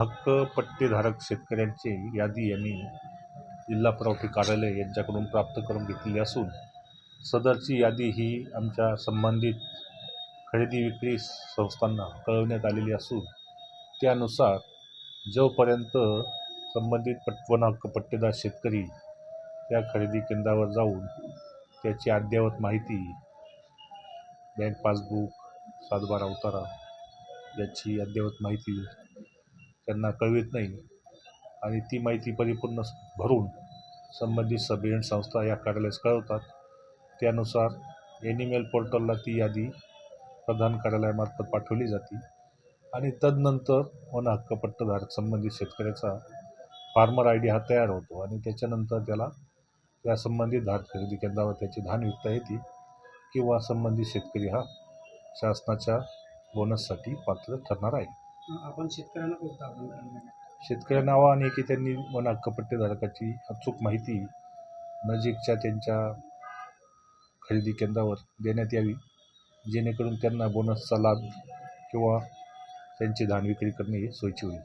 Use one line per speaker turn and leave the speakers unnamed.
हक्कपट्टीधारक शेतकऱ्यांची यादी यांनी जिल्हा पुरवठा कार्यालय यांच्याकडून प्राप्त करून घेतलेली असून सदरची यादी ही आमच्या संबंधित खरेदी विक्री संस्थांना कळवण्यात आलेली असून त्यानुसार जोपर्यंत संबंधित पटवन हक्क पट्टेदार शेतकरी त्या खरेदी केंद्रावर जाऊन त्याची अद्ययावत माहिती बँक पासबुक सातबारा उतारा याची अद्ययावत माहिती त्यांना कळवित नाही. आणि ती माहिती परिपूर्ण भरून संबंधित सब एजंट संस्था या कार्यालयास कळवतात. त्यानुसार एनिमेल पोर्टलला ती यादी प्रधान कार्यालयामार्फत पाठवली जाते. आणि तदनंतर वन हक्कपट्टधारक संबंधित शेतकऱ्याचा फार्मर आय डी हा तयार होतो आणि त्याच्यानंतर त्याला त्या संबंधित धान खरेदी केंद्रावर त्याची धान विकता येते किंवा संबंधित शेतकरी हा शासनाच्या बोनससाठी पात्र ठरणार आहे.
आपण शेतकऱ्यांना कोणतं आव्हान करणार
शेतकऱ्यांना आव्हान आहे की त्यांनी वन हक्कपट्टेधारकाची अचूक माहिती नजीकच्या त्यांच्या खरेदी केंद्रावर देण्यात यावी जेणेकरून त्यांना बोनसचा लाभ किंवा त्यांची धान विक्री करणे हे सोयीची होईल.